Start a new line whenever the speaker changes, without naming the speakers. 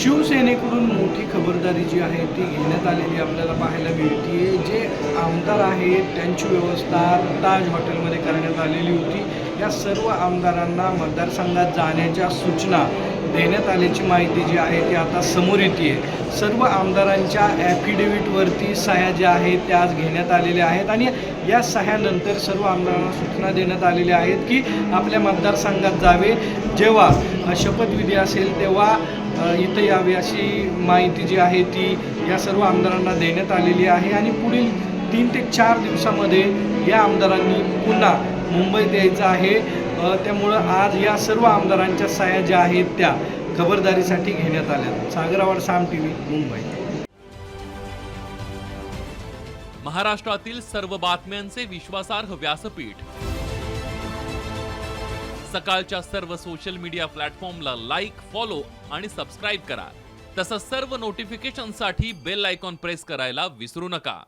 शिवसेनेकडून मोठी खबरदारी जी आहे ती घेण्यात आलेली आपल्याला पाहायला मिळते जे आमदार आहेत त्यांची व्यवस्था ताज हॉटेलमध्ये करण्यात आलेली होती. या सर्व आमदारांना मतदारसंघात जाण्याच्या सूचना देण्यात आल्याची माहिती जी आहे ती आता समोर येते सर्व आमदारांच्या ॲफिडेव्हिटवरती सह्या ज्या आहेत त्या आज घेण्यात आलेल्या आहेत आणि या सह्यानंतर सर्व आमदारांना सूचना देण्यात आलेल्या आहेत की आपल्या मतदारसंघात जावे. जेव्हा शपथविधी असेल तेव्हा इथं यावे अशी माहिती जी आहे ती या सर्व आमदारांना देण्यात आलेली आहे आणि पुढील तीन ते चार दिवसामध्ये या आमदारांनी पुन्हा मुंबईत यायचं आहे. त्यामुळं आज या सर्व आमदारांच्या साया ज्या आहेत त्या खबरदारीसाठी घेण्यात आल्या. सागरावर साम टी व्ही मुंबई.
महाराष्ट्रातील सर्व बातम्यांचे विश्वासार्ह व्यासपीठ. सकाळच्या सर्व सोशल मीडिया प्लॅटफॉर्मला लाईक फॉलो आणि सबस्क्राईब करा. तसंच सर्व नोटिफिकेशनसाठी बेल आयकॉन प्रेस करायला विसरू नका.